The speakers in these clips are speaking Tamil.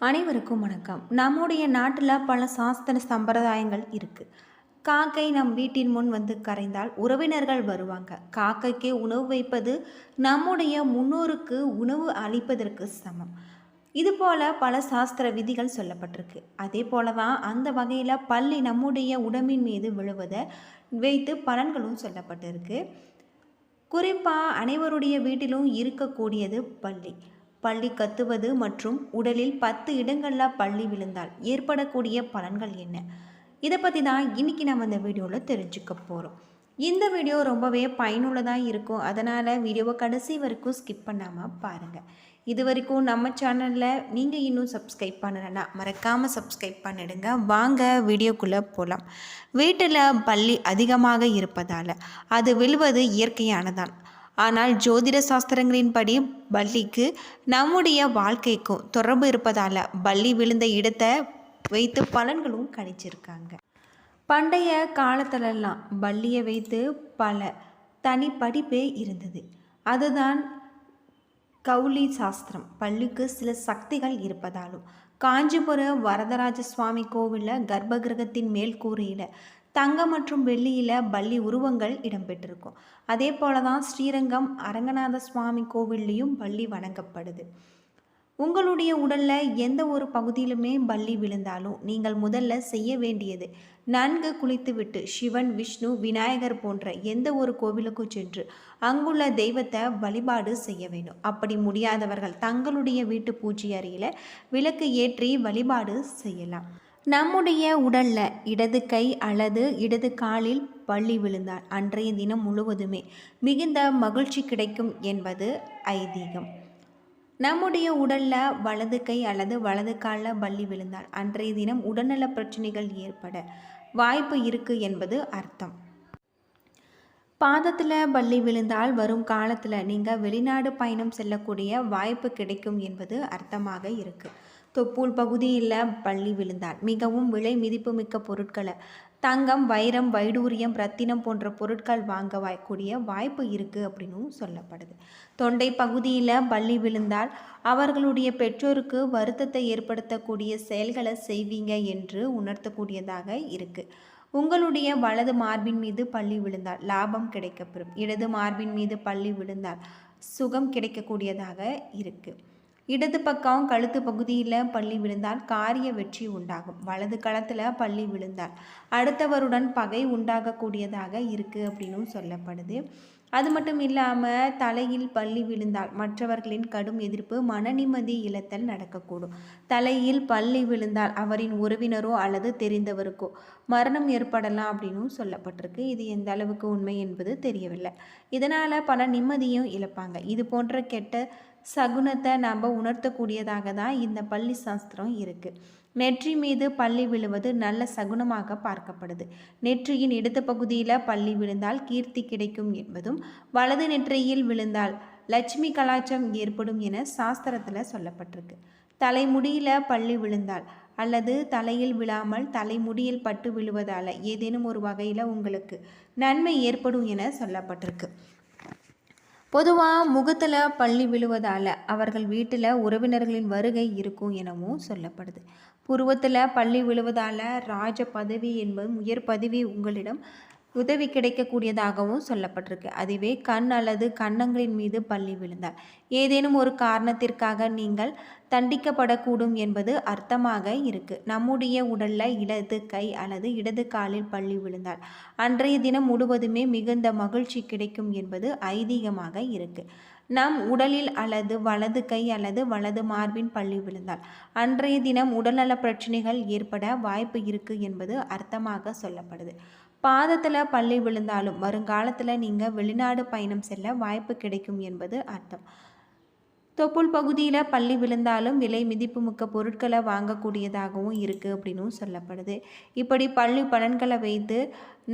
அனைவருக்கும் வணக்கம். நம்முடைய நாட்டில் பல சாஸ்திர சம்பிரதாயங்கள் இருக்குது காக்கை நம் வீட்டின் முன் வந்து கரைந்தால் உறவினர்கள் வருவாங்க. காக்கைக்கு உணவு வைப்பது நம்முடைய முன்னோருக்கு உணவு அளிப்பதற்கு சமம். இதுபோல பல சாஸ்திர விதிகள் சொல்லப்பட்டிருக்கு. அதே போல தான் அந்த வகையில் பள்ளி நம்முடைய உடம்பின் மீது விழுவதை வைத்து பலன்களும் சொல்லப்பட்டிருக்கு. குறிப்பாக அனைவருடைய வீட்டிலும் இருக்கக்கூடியது பள்ளி பள்ளி கத்துவது மற்றும் உடலில் பத்து இடங்களில் பள்ளி விழுந்தால் ஏற்படக்கூடிய பலன்கள் என்ன? இதை பற்றி தான் இன்றைக்கி நம்ம இந்த வீடியோவில் தெரிஞ்சுக்க போகிறோம் இந்த வீடியோ ரொம்பவே பயனுள்ளதாக இருக்கும். அதனால் வீடியோவை கடைசி வரைக்கும் ஸ்கிப் பண்ணாமல் பாருங்கள் இது வரைக்கும் நம்ம சேனலில் நீங்கள் இன்னும் சப்ஸ்கிரைப் பண்ணலைன்னா மறக்காமல் சப்ஸ்கிரைப் பண்ணிடுங்க. வாங்க வீடியோக்குள்ளே போகலாம் வீட்டில் பள்ளி அதிகமாக இருப்பதால் அது விழுவது இயற்கையானதான். ஆனால் ஜோதிட சாஸ்திரங்களின்படி பள்ளிக்கு நம்முடைய வாழ்க்கைக்கும் தொடர்பு இருப்பதால் பள்ளி விழுந்த இடத்தை வைத்து பலன்களும் கணிச்சிருக்காங்க பண்டைய காலத்திலெல்லாம் பள்ளியை வைத்து பல தனி படிப்பே இருந்தது. அதுதான் கௌலி சாஸ்திரம். பள்ளிக்கு சில சக்திகள் இருப்பதாலும் காஞ்சிபுரம் வரதராஜ சுவாமி கோவிலில் கர்ப்பகிரகத்தின் மேல் கூரையில் தங்கம் மற்றும் வெள்ளியில் பள்ளி உருவங்கள் இடம்பெற்றிருக்கும். அதே போல தான் ஸ்ரீரங்கம் அரங்கநாத சுவாமி கோவில்லையும் பள்ளி வணங்கப்படுது. உங்களுடைய உடலில் எந்த ஒரு பகுதியிலுமே பள்ளி விழுந்தாலும் நீங்கள் முதல்ல செய்ய வேண்டியது நன்கு குளித்துவிட்டு சிவன் விஷ்ணு விநாயகர் போன்ற எந்த ஒரு கோவிலுக்கும் சென்று அங்குள்ள தெய்வத்தை வழிபாடு செய்ய வேண்டும். அப்படி முடியாதவர்கள் தங்களுடைய வீட்டு பூஜை அறையில் விளக்கு ஏற்றி வழிபாடு செய்யலாம். நம்முடைய உடல்ல இடது கை அல்லது இடது காலில் பள்ளி விழுந்தால் அன்றைய தினம் முழுவதுமே மிகுந்த மகிழ்ச்சி கிடைக்கும் என்பது ஐதீகம். நம்முடைய உடல்ல வலது கை அல்லது வலது காலில் பள்ளி விழுந்தால் அன்றைய தினம் உடல்நல பிரச்சனைகள் ஏற்பட வாய்ப்பு இருக்கு என்பது அர்த்தம். பாதத்தில் பள்ளி விழுந்தால் வரும் காலத்தில் நீங்கள் வெளிநாடு பயணம் செல்லக்கூடிய வாய்ப்பு கிடைக்கும் என்பது அர்த்தமாக இருக்குது தொப்புள் பகுதியில் பள்ளி விழுந்தால் மிகவும் விலை மிதிப்புமிக்க பொருட்களை. தங்கம் வைரம் வைடூரியம் ரத்தினம் போன்ற பொருட்கள் வாங்க வாய்க்கூடிய வாய்ப்பு இருக்குது அப்படின்னும் சொல்லப்படுது. தொண்டை பகுதியில் பள்ளி விழுந்தால் அவர்களுடைய பெற்றோருக்கு வருத்தத்தை ஏற்படுத்தக்கூடிய செயல்களை செய்வீங்க என்று உணர்த்தக்கூடியதாக இருக்குது உங்களுடைய வலது மார்பின் மீது பள்ளி விழுந்தால் லாபம் கிடைக்கப்பெறும். இடது மார்பின் மீது பள்ளி விழுந்தால் சுகம் கிடைக்கக்கூடியதாக இருக்குது இடது பக்கம் கழுத்து பகுதியில் பள்ளி விழுந்தால் காரிய வெற்றி உண்டாகும். வலது களத்தில் பள்ளி விழுந்தால் அடுத்தவருடன் பகை உண்டாகக்கூடியதாக இருக்குது அப்படின்னும் சொல்லப்படுது. அது மட்டும் இல்லாமல் தலையில் பள்ளி விழுந்தால் மற்றவர்களின் கடும் எதிர்ப்பு மன நிம்மதி இழத்தல் நடக்கக்கூடும். தலையில் பள்ளி விழுந்தால் அவரின் உறவினரோ அல்லது தெரிந்தவருக்கோ மரணம் ஏற்படலாம் அப்படின்னும் சொல்லப்பட்டிருக்கு. இது எந்த அளவுக்கு உண்மை என்பது தெரியவில்லை. இதனால் பல நிம்மதியும் இழப்பாங்க. இது போன்ற கெட்ட சகுனத்தை நாம் உணர்த்தக்கூடியதாக தான் இந்த பள்ளி சாஸ்திரம் இருக்குது நெற்றி மீது பள்ளி விழுவது நல்ல சகுனமாக பார்க்கப்படுது. நெற்றியின் இடது பகுதியில் பள்ளி விழுந்தால் கீர்த்தி கிடைக்கும் என்பதும் வலது நெற்றியில் விழுந்தால் லட்சுமி கலாச்சம் ஏற்படும் என சாஸ்திரத்தில் சொல்லப்பட்டிருக்கு. தலைமுடியில் பள்ளி விழுந்தால் அல்லது தலையில் விழாமல் தலைமுடியில் பட்டு விழுவதால் ஏதேனும் ஒரு வகையில் உங்களுக்கு நன்மை ஏற்படும் என சொல்லப்பட்டிருக்கு. பொதுவாக முகத்தில் பள்ளி விழுவதால் அவர்கள் வீட்டில் உறவினர்களின் வருகை இருக்கும் எனவும் சொல்லப்படுது. புருவத்தில் பள்ளி விழுவதால் ராஜ பதவி என்பது உயர் பதவி உங்களிடம் உதவி கிடைக்கக்கூடியதாகவும் சொல்லப்பட்டிருக்கு. அதுவே கண் அல்லது கன்னங்களின் மீது பள்ளி விழுந்தால் ஏதேனும் ஒரு காரணத்திற்காக நீங்கள் தண்டிக்கப்படக்கூடும் என்பது அர்த்தமாக இருக்கு. நம்முடைய உடல்ல இடது கை அல்லது இடது காலில் பள்ளி விழுந்தால் அன்றைய தினம் முழுவதுமே மிகுந்த மகிழ்ச்சி கிடைக்கும் என்பது ஐதீகமாக இருக்கு. நம் உடலில் அல்லது வலது கை அல்லது வலது மார்பின் பள்ளி விழுந்தால் அன்றைய தினம் உடல்நல பிரச்சனைகள் ஏற்பட வாய்ப்பு இருக்கு என்பது அர்த்தமாக சொல்லப்படுது. பாதத்தில் பள்ளி விழுந்தாலும் வருங்காலத்தில் நீங்கள் வெளிநாடு பயணம் செல்ல வாய்ப்பு கிடைக்கும் என்பது அர்த்தம். தொப்புள் பகுதியில் பள்ளி விழுந்தாலும் விலை மிதிப்பு மிக்க பொருட்களை வாங்கக்கூடியதாகவும் இருக்குது அப்படின்னும் சொல்லப்படுது. இப்படி பள்ளி பலன்களை வைத்து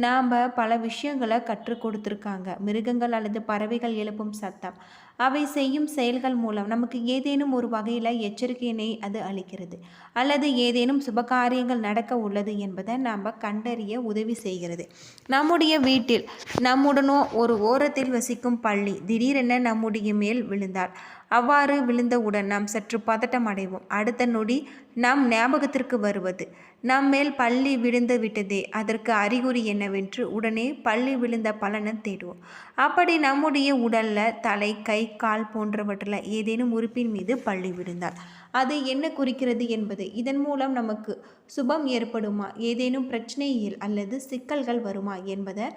நாம் பல விஷயங்களை கற்றுக் கொடுத்துருக்காங்க. மிருகங்கள் அல்லது பறவைகள் எழுப்பும் சத்தம் அவை செய்யும் செயல்கள் மூலம் நமக்கு ஏதேனும் ஒரு வகையில் எச்சரிக்கையினை அது அளிக்கிறது. அல்லது ஏதேனும் சுபகாரியங்கள் நடக்க உள்ளது என்பதை நாம் கண்டறிய உதவி செய்கிறது. நம்முடைய வீட்டில் நம்முடனோ ஒரு ஓரத்தில் வசிக்கும் பள்ளி திடீரென நம்முடைய மேல் விழுந்தால் அவ்வாறு விழுந்தவுடன் நாம் சற்று பதட்டம் அடைவோம். அடுத்த நொடி நாம் ஞாபகத்திற்கு வருவது. நம் மேல் பள்ளி விழுந்து விட்டதே அதற்கு அறிகுறி என்னவென்று உடனே பள்ளி விழுந்த பலனை தேடுவோம். அப்படி நம்முடைய உடல்ல தலை கை கால் போன்றவற்றில் ஏதேனும் உறுப்பின் மீது பள்ளி விழுந்தால் அது என்ன குறிக்கிறது என்பது இதன் மூலம் நமக்கு சுபம் ஏற்படுமா ஏதேனும் பிரச்சனையில் அல்லது சிக்கல்கள் வருமா என்பதை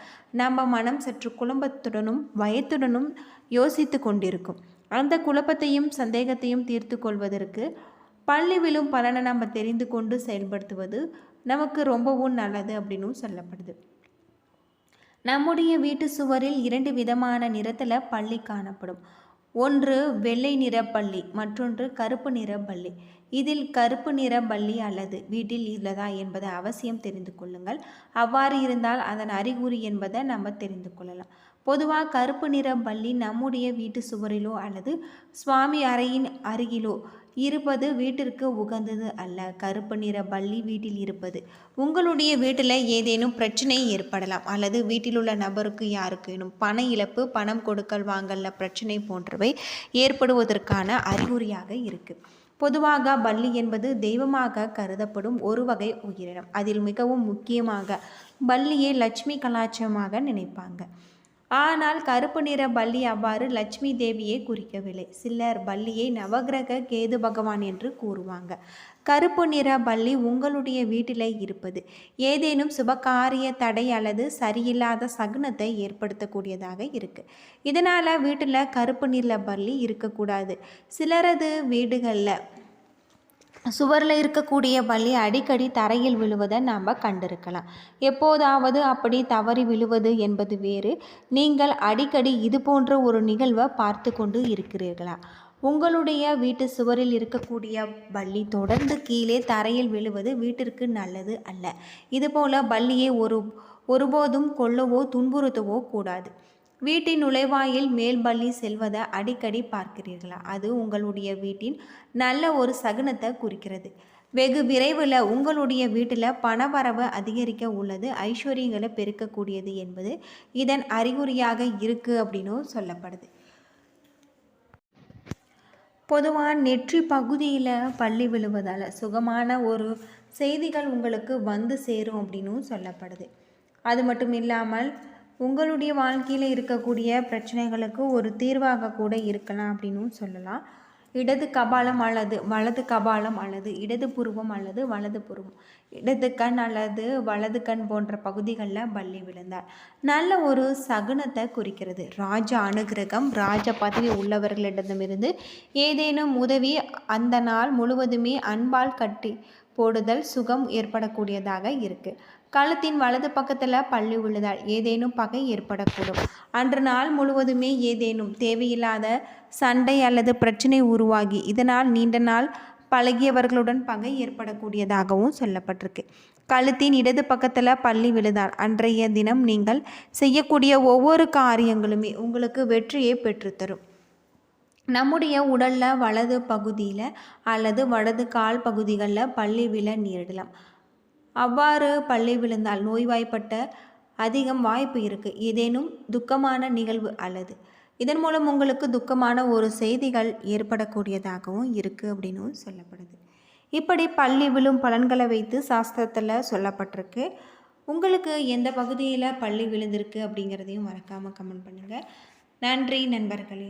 நம்ம மனம் சற்று குழம்பத்துடனும் பயத்துடனும் யோசித்து கொண்டிருக்கும். அந்த குழப்பத்தையும் சந்தேகத்தையும் தீர்த்து கொள்வதற்கு பள்ளி விழும் பலனை நம்ம தெரிந்து கொண்டு செயல்படுத்துவது நமக்கு ரொம்பவும் நல்லது அப்படின்னும் சொல்லப்படுது. நம்முடைய வீட்டு சுவரில் இரண்டு விதமான நிறத்தில் பள்ளி காணப்படும். ஒன்று வெள்ளை நிற பள்ளி மற்றொன்று கருப்பு நிற பள்ளி. இதில் கருப்பு நிற பள்ளி அல்லது வீட்டில் இல்லதா என்பதை அவசியம் தெரிந்து கொள்ளுங்கள். அவ்வாறு இருந்தால் அதன் அறிகுறி என்பதை நம்ம தெரிந்து கொள்ளலாம். பொதுவாக கருப்பு நிற பள்ளி நம்முடைய வீட்டு சுவரிலோ அல்லது சுவாமி அறையின் அருகிலோ இருப்பது வீட்டிற்கு உகந்தது அல்ல. கருப்பு நிற பள்ளி வீட்டில் இருப்பது உங்களுடைய வீட்டில் ஏதேனும் பிரச்சனை ஏற்படலாம் அல்லது வீட்டில் உள்ள நபருக்கு யாருக்கேனும் பண இழப்பு பணம் கொடுக்கல் வாங்கல பிரச்சனை போன்றவை ஏற்படுவதற்கான அறிகுறியாக இருக்குது பொதுவாக பள்ளி என்பது தெய்வமாக கருதப்படும் ஒரு வகை உயிரினம். அதில் மிகவும் முக்கியமாக பள்ளியை லட்சுமி கலாச்சாரமாக நினைப்பாங்க. ஆனால் கருப்பு நிற பள்ளி அவ்வாறு லட்சுமி தேவியை குறிக்கவில்லை. சிலர் பள்ளியை நவகிரக கேது பகவான் என்று கூறுவாங்க. கருப்பு நிற பள்ளி உங்களுடைய வீட்டில் இருப்பது. ஏதேனும் சுபகாரிய தடை அல்லது சரியில்லாத சகுனத்தை ஏற்படுத்தக்கூடியதாக இருக்குது இதனால் வீட்டில் கருப்பு நிற பள்ளி இருக்கக்கூடாது. சிலரது வீடுகளில் சுவரில் இருக்கக்கூடிய பள்ளி அடிக்கடி தரையில் விழுவதை நாம் கண்டிருக்கலாம். எப்போதாவது அப்படி தவறி விழுவது என்பது வேறு. நீங்கள் அடிக்கடி இது போன்ற ஒரு நிகழ்வை பார்த்து கொண்டு இருக்கிறீர்களா? உங்களுடைய வீட்டு சுவரில் இருக்கக்கூடிய பள்ளி தொடர்ந்து கீழே தரையில் விழுவது வீட்டிற்கு நல்லது அல்ல. இதுபோல் பள்ளியை ஒரு ஒருபோதும் கொல்லவோ துன்புறுத்தவோ கூடாது. வீட்டின் நுழைவாயில் மேல் பள்ளி செல்வதை அடிக்கடி பார்க்கிறீர்களா? அது உங்களுடைய வீட்டின் நல்ல ஒரு சகுனத்தை குறிக்கிறது. வெகு விரைவில் உங்களுடைய வீட்டில் பணவரவு அதிகரிக்க உள்ளது ஐஸ்வர்யங்களை பெருக்கக்கூடியது என்பது இதன் அறிகுறியாக இருக்குது அப்படின்னும் சொல்லப்படுது. பொதுவாக நெற்றி பகுதியில் பள்ளி விழுவதால் சுகமான ஒரு செய்திகள் உங்களுக்கு வந்து சேரும் அப்படின்னும் சொல்லப்படுது. அது மட்டும் இல்லாமல் உங்களுடைய வாழ்க்கையில் இருக்கக்கூடிய பிரச்சனைகளுக்கு ஒரு தீர்வாக கூட இருக்கலாம் அப்படின்னும் சொல்லலாம். இடது கபாலம் அல்லது வலது கபாலம் அல்லது இடது புருவம் அல்லது வலது புருவம். இடது கண் அல்லது வலது கண் போன்ற பகுதிகளில் பள்ளி விழுந்தார். நல்ல ஒரு சகுனத்தை குறிக்கிறது. ராஜ அனுகிரகம் ராஜ பதவி உள்ளவர்களிடமிருந்து ஏதேனும் உதவி அந்த நாள் முழுவதுமே அன்பால் கட்டி போடுதல் சுகம் ஏற்படக்கூடியதாக இருக்குது கழுத்தின் வலது பக்கத்தில் பள்ளி விழுதால் ஏதேனும் பகை ஏற்படக்கூடும். அன்று நாள் முழுவதுமே ஏதேனும் தேவையில்லாத சண்டை அல்லது பிரச்சனை உருவாகி இதனால் நீண்ட நாள் பழகியவர்களுடன் பகை ஏற்படக்கூடியதாகவும் சொல்லப்பட்டிருக்கு. கழுத்தின் இடது பக்கத்தில் பள்ளி விழுதால் அன்றைய தினம் நீங்கள் செய்யக்கூடிய ஒவ்வொரு காரியங்களுமே உங்களுக்கு வெற்றியை பெற்றுத்தரும். நம்முடைய உடலில் வலது பகுதியில் அல்லது வலது கால் பகுதிகளில் பள்ளி விழ நேரிடலாம். அவ்வாறு பள்ளி விழுந்தால் நோய்வாய்ப்பட்ட அதிகம் வாய்ப்பு இருக்குது ஏதேனும் துக்கமான நிகழ்வு அல்லது இதன் மூலம் உங்களுக்கு துக்கமான ஒரு செய்திகள் ஏற்படக்கூடியதாகவும் இருக்குது அப்படின்னும் சொல்லப்படுது. இப்படி பள்ளி விழும் பலன்களை வைத்து சாஸ்திரத்தில் சொல்லப்பட்டிருக்கு. உங்களுக்கு எந்த பகுதியில் பள்ளி விழுந்திருக்கு அப்படிங்கிறதையும் மறக்காமல் கமெண்ட் பண்ணுங்கள் நன்றி நண்பர்களே.